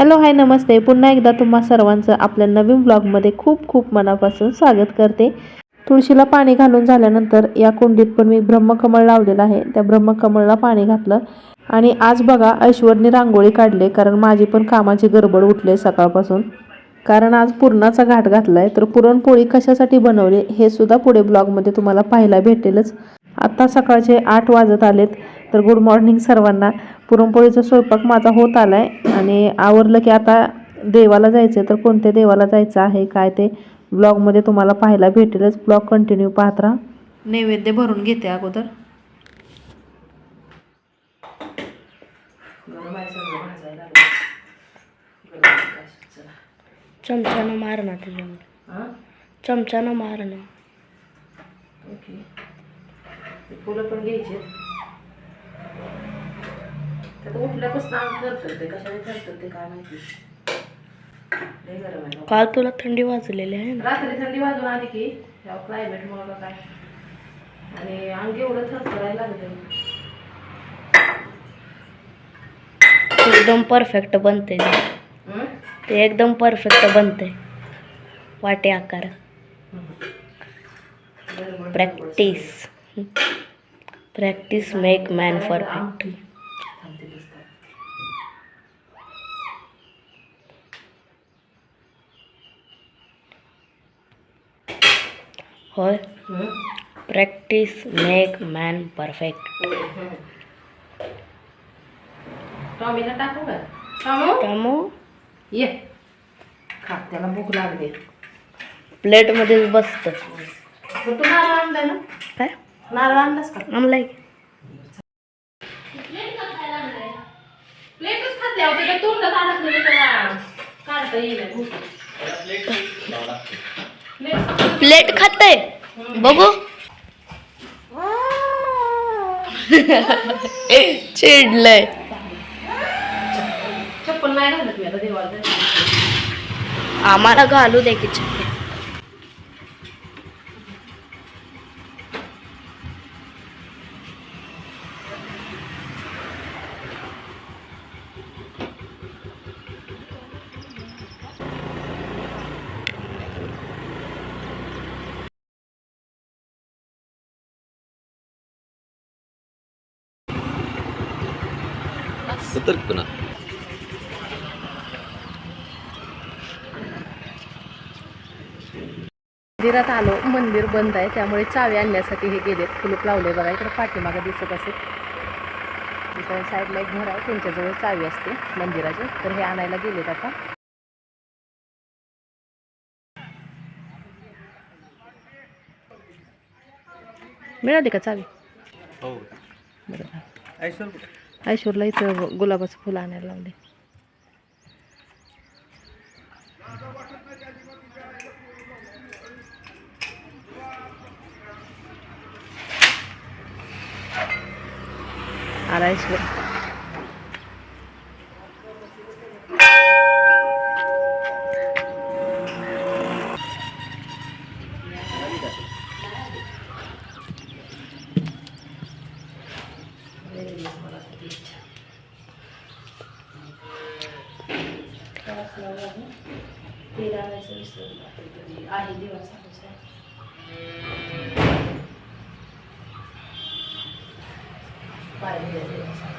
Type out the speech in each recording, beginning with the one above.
Hello hi नमस्ते. पुन्हा एकदा तुम्हा सर्वांचं आपल्या नवीन ब्लॉगमध्ये खूप खूप मनापासून स्वागत करते. तुळशीला पाणी घालून झाल्यानंतर या कुंडीत पण मी ब्रह्मकमळ लावलेलं आहे. त्या ब्रह्मकमळला पाणी घातलं. आणि आज बघा ऐश्वरने रांगोळी काढले कारण माझी पण कामाची गडबड उठली सकाळपासून. कारण आज पुरणाचा घाट घातला आहे तर पुरणपोळी कशासाठी बनवली हे सुद्धा पुढे ब्लॉगमध्ये तुम्हाला पाहायला भेटेलच. आत्ता सकाळचे आठ वाजत आलेत. तर गुड मॉर्निंग सर्वांना. पुरणपोळीचा स्वयंपाक माझा होत आलाय आणि आवरलं की आता देवाला जायचं तर कोणत्या देवाला जायचं आहे काय ते ब्लॉगमध्ये तुम्हाला पाहायला भेटेलच. ब्लॉग कंटिन्यू पाहत राहा. नैवेद्य भरून घेते अगोदर. चमच्यानं मार ना त्याच्यावर चमच्यानं मार ना ओके फुलं पण घ्यायचे आता उठल्यापासून अंग करतात ते कशाने करतात ते काय माहिती? लय गरम आहे. काल तुला थंडी वाजलेली आहे ना? रात्री थंडी वाजून आली की क्लायमेट मुळे का काय आणि अंग एवढं थरथरायला लागलं एकदम परफेक्ट बनते ते. हं? ते एकदम परफेक्ट बनते वाटे आकार. गडबड- practice practice make man perfect होय? हं? प्रॅक्टिस मेक मॅन परफेक्ट टॉमीला टाकू का? टॉमो? त्यामुळं ये. खा त्याला भूक लागली. प्लेटमध्येच बसतं. तू नारळ आणलाय ना? काय? नारळ आणलास का? आणलाय. प्लेटच खाते अहो त्याच्या तोंडात अडकलेलं त्याला काढता येईल. भूक. प्लेट खाते बघू. चिडलंय. आम्हाला घालू दे की सतर्क मंदिरात आलो मंदिर बंद आहे त्यामुळे चावी आणण्यासाठी हे गेलेत कुलूप लावले बघा इकडे पाठीमागं दिसत असेल. इकडे साईडला एक घर आहे त्यांच्याजवळ चावी असते मंदिराची. तर हे आणायला गेलेत आता. मिळाली का चावी? हो. बरं. ऐश्वर ऐश्वरला इथं गुलाबाचं फुलं आणायला लावले आला ऐश्वर तेह्र जस्तो अहिले दिवसहरू छ बाहिर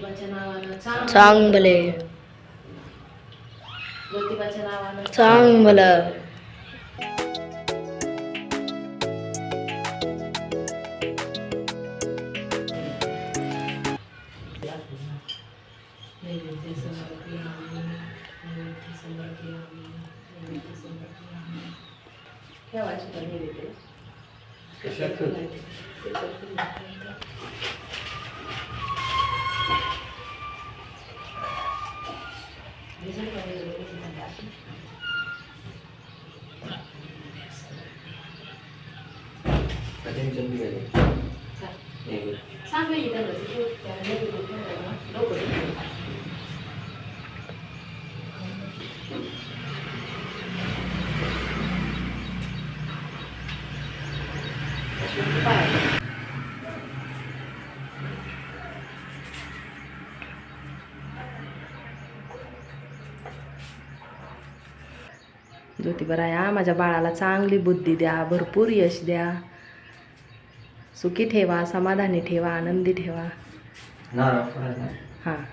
ज्योतिबाच्या नावानं चांग चांगले. ज्योतिबाच्या नावानं चांगलं. Veja para ver, ज्योतिबराया माझ्या बाळाला चांगली बुद्धी द्या भरपूर यश द्या. सुखी ठेवा समाधानी ठेवा आनंदी ठेवा. हां.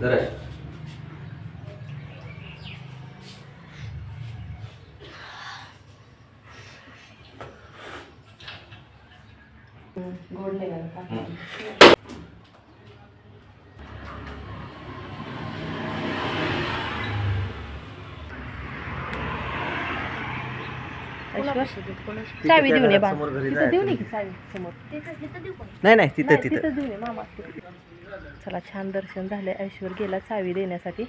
गोड चावी देऊन ये बा तिथं देऊ नये की चावी समोर. नाही नाही तिथं नाही, तिथं. तिथं देऊ नये मामा. चला छान दर्शन झाले. ऐश्वर गेला चावी देण्यासाठी.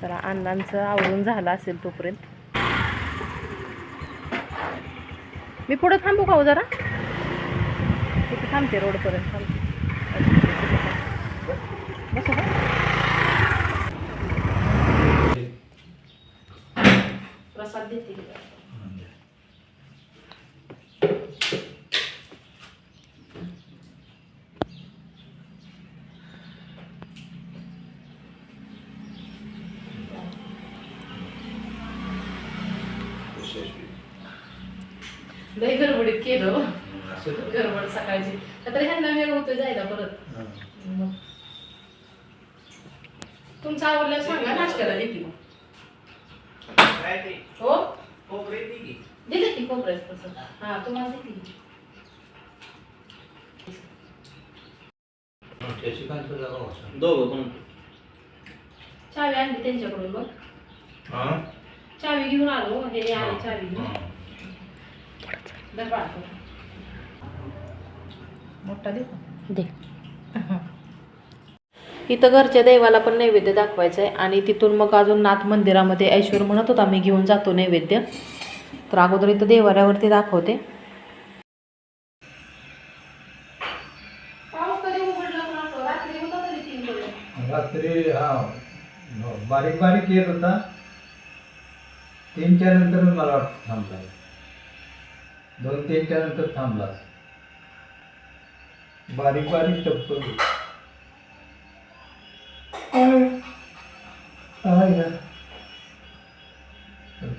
चला अण्णांचं आवरून झालं असेल तोपर्यंत. मी पुढं थांबू का हो जरा? तिथे थांबते रोडपर्यंत. थांबते बसू का प्रसाद देते लय गडबडीत केलं. गडबड सकाळची. तर ह्यांना वेळ होतो जायला परत. मग. तुमचं आवडलं सांगा नाश्त्याला देते मग. हो? दिले की खोबऱ्याचं तसं हा तुम्हाला की. दोघं पण चावी आणली त्यांच्याकडून मग चावी घेऊन आलो हे आले चावी. घेऊन दर बाळा मोठा देऊ दे. इथं घरच्या देवाला पण नैवेद्य दाखवायचं आहे आणि तिथून मग अजून नाथ मंदिरामध्ये ऐश्वर म्हणत होता मी घेऊन जातो नैवेद्य. तर अगोदर इथं देवाऱ्यावरती दाखवते. रात्री होता तरी तीन पर्यंत रात्री हा हो, बारीक बारीक येत होता. तीनच्या नंतर मला वाटतं थांबला. दोन तीनच्या नंतर थांबला. बारीक बारीक टप्प.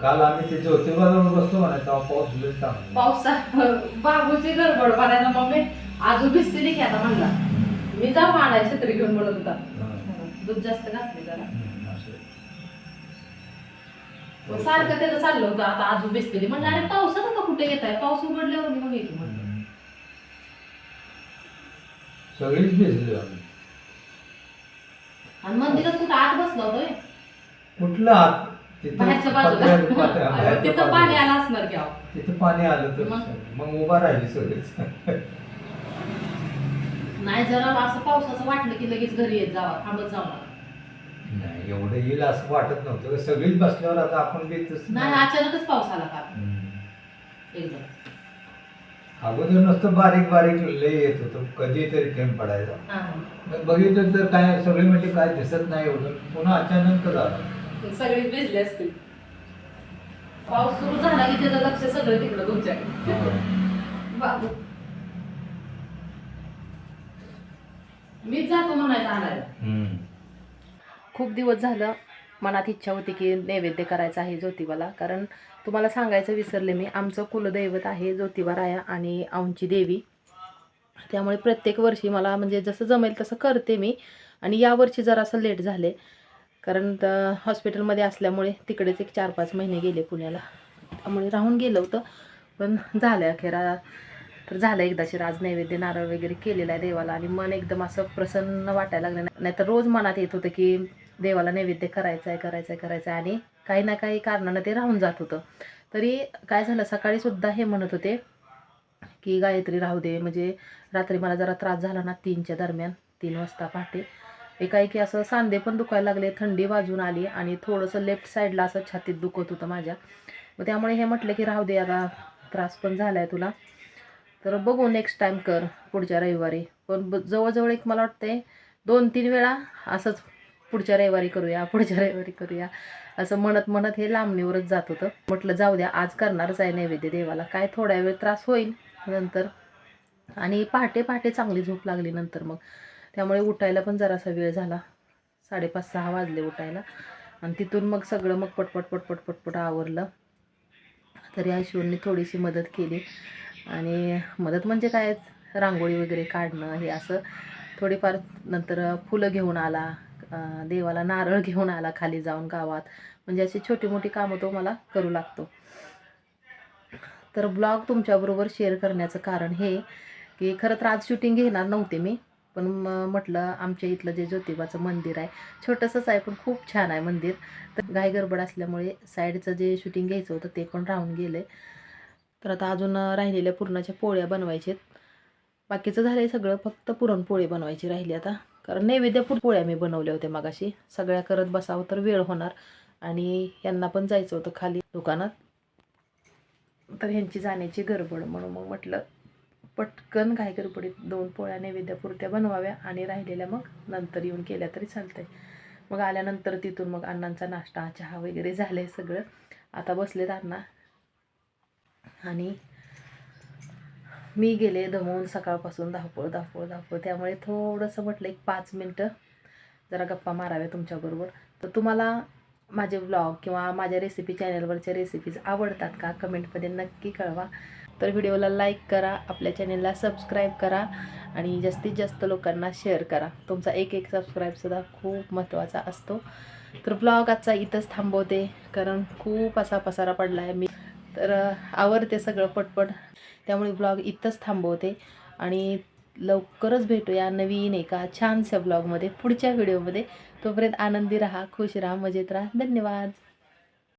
काल आम्ही ते ज्योतिबाजवळ बसलो म्हणा तेव्हा पाऊस लय चांगला पावसा बाबूची गडबड म्हणायला मम्मी आजू भिजते की आता म्हणला. मी जाऊ आणाय छत्री घेऊन म्हणत होता. दूध जास्त घातले जरा. हम्म, असं. मग सारखं त्याचं चाललं होतं आता आजू भिजते म्हणजे अरे पावसात आता कुठे येत आहे? पाऊस उघडल्यावर मी मग येतो म्हणलं. हम्म. सगळीच भिजली आम्ही. आणि मंदिरात कुठं आत बसला होता होय? कुठलं आत? बाहेरच्या बाजूला. अरे, तिथं पाणी. आलं असणार की अहो. तिथं पाणी आलं तर मग? मग उभा राहिली सगळेच. नाही जरा असं पावसाचं वाटलं की लगेच घरी येत जावा थांबत जावा. नाही एवढं येईल असं वाटत नव्हतं. सगळीच बसल्यावर आता आपण बी तसं नाही अचानकच पाऊस आला का? हम्म. एकदम. अगोदर नुसतं बारीक बारीक लय येत होतं. कधीतरी थेंब पडायचा. हा. मग बघितलं तर काय सगळे म्हणजे काय दिसत नाही एवढं. पुन्हा अचानक झालं. सगळी भिजले असतील. पाऊस सुरू झाला की त्याचं लक्ष सगळं तिकडं तुमच्याकडे बाबू. मीच जातो म्हणायचं आणायला हम्म. खूप दिवस झालं मनात इच्छा होती की नैवेद्य करायचा आहे ज्योतिबाला. कारण तुम्हाला सांगायचं विसरले मी आमचं कुलदैवत आहे ज्योतिबा राया आणि आमची देवी. त्यामुळे प्रत्येक वर्षी मला म्हणजे जसं जमेल तसं करते मी. आणि यावर्षी जरासं लेट झाले. कारण हॉस्पिटलमध्ये असल्यामुळे तिकडेच एक चार पाच महिने गेले पुण्याला. त्यामुळे राहून गेलं होतं पण झालं अखेरा. तर झालं एकदाशी राज नैवेद्य नारळ वगैरे केलेला आहे देवाला आणि मन एकदम असं प्रसन्न वाटायला लागलं. नाही तर रोज मनात येत होतं की देवाला नैवेद्य करायचं आहे करायचं आहे करायचं आहे आणि काही ना काही कारणानं ते राहून जात होतं. तरी काय झालं सकाळी सुद्धा हे म्हणत होते की गायत्री राहू दे. म्हणजे रात्री मला जरा त्रास झाला ना तीनच्या दरम्यान तीन वाजता पहाटे. एकाएकी असं सांधे पण दुखायला लागले थंडी वाजून आली आणि थोडंसं लेफ्ट साईडला असं छातीत दुखत होतं माझ्या. मग त्यामुळे हे म्हटलं की राहू दे आता त्रास पण झाला आहे तुला. तर बघू नेक्स्ट टाईम कर पुढच्या रविवारी. पण जवळजवळ एक मला वाटतंय दोन तीन वेळा असंच पुढच्या रविवारी करूया पुढच्या रविवारी करूया असं म्हणत म्हणत हे लांबणीवरच जात होतं. म्हटलं जाऊ द्या आज करणारच आहे नैवेद्य देवाला. काय थोड्या वेळ त्रास होईल नंतर. आणि पहाटे पहाटे चांगली झोप लागली नंतर मग. त्यामुळे उठायला पण जरासा वेळ झाला. साडेपाच सहा वाजले उठायला. आणि तिथून मग सगळं मग पटपट पटपट पटपट आवरलं. तरी आयशूरने थोडीशी मदत केली. आणि मदत म्हणजे काय? रांगोळी वगैरे काढणं हे असं. थोडीफार नंतर फुलं घेऊन आला. देवाला नारळ घेऊन आला खाली जाऊन गावात. म्हणजे अशी छोटी मोठी कामं तो मला करू लागतो. तर ब्लॉग तुमच्याबरोबर शेअर करण्याचं कारण हे की खरं तर आज शूटिंग घेणार नव्हते मी. पण मग म्हटलं आमच्या इथलं जे ज्योतिबाचं मंदिर आहे छोटंसंच आहे पण खूप छान आहे मंदिर. तर गाय गडबड असल्यामुळे साईडचं जे शूटिंग घ्यायचं होतं ते पण राहून गेलं तर आता अजून राहिलेल्या पुरणाच्या पोळ्या बनवायचे बाकीचं झालं आहे सगळं फक्त पुरणपोळी बनवायची राहिली आता. कारण नैवेद्यपूर पोळ्या मी बनवल्या होत्या मागाशी. सगळ्या करत बसावं तर वेळ होणार. आणि यांना पण जायचं होतं खाली दुकानात. तर ह्यांची जाण्याची गडबड म्हणून मग म्हटलं पटकन काय गडबडीत दोन पोळ्या नैवेद्यापुरत्या बनवाव्या आणि राहिलेल्या मग नंतर येऊन केल्या तरी चालतंय. मग आल्यानंतर तिथून मग अण्णांचा नाश्ता चहा वगैरे झालं सगळं. आता बसलेत अण्णा. आणि मी गेले दमवून सकाळपासून धावपळ धावपळ धावपळ. त्यामुळे थोडंसं म्हटलं एक पाच मिनटं जरा गप्पा माराव्या तुमच्याबरोबर. तर तुम्हाला माझे व्लॉग किंवा माझ्या रेसिपी चॅनलवरच्या रेसिपीज आवडतात का? कमेंटमध्ये नक्की कळवा. तर व्हिडिओला लाईक करा आपल्या चॅनेलला सबस्क्राईब करा आणि जास्तीत जास्त लोकांना शेअर करा. तुमचा एक एक सबस्क्राईबसुद्धा खूप महत्त्वाचा असतो. तर ब्लॉग आजचा इथंच थांबवते कारण खूप असा पसारा पडला आहे मी. तर आवडते सगळं पटपट. त्यामुळे ब्लॉग इथंच थांबवते आणि लवकरच भेटूया नवीन एका छानशा ब्लॉगमध्ये पुढच्या व्हिडिओमध्ये तोपर्यंत आनंदी राहा खुश राहा मजेत राहा. धन्यवाद.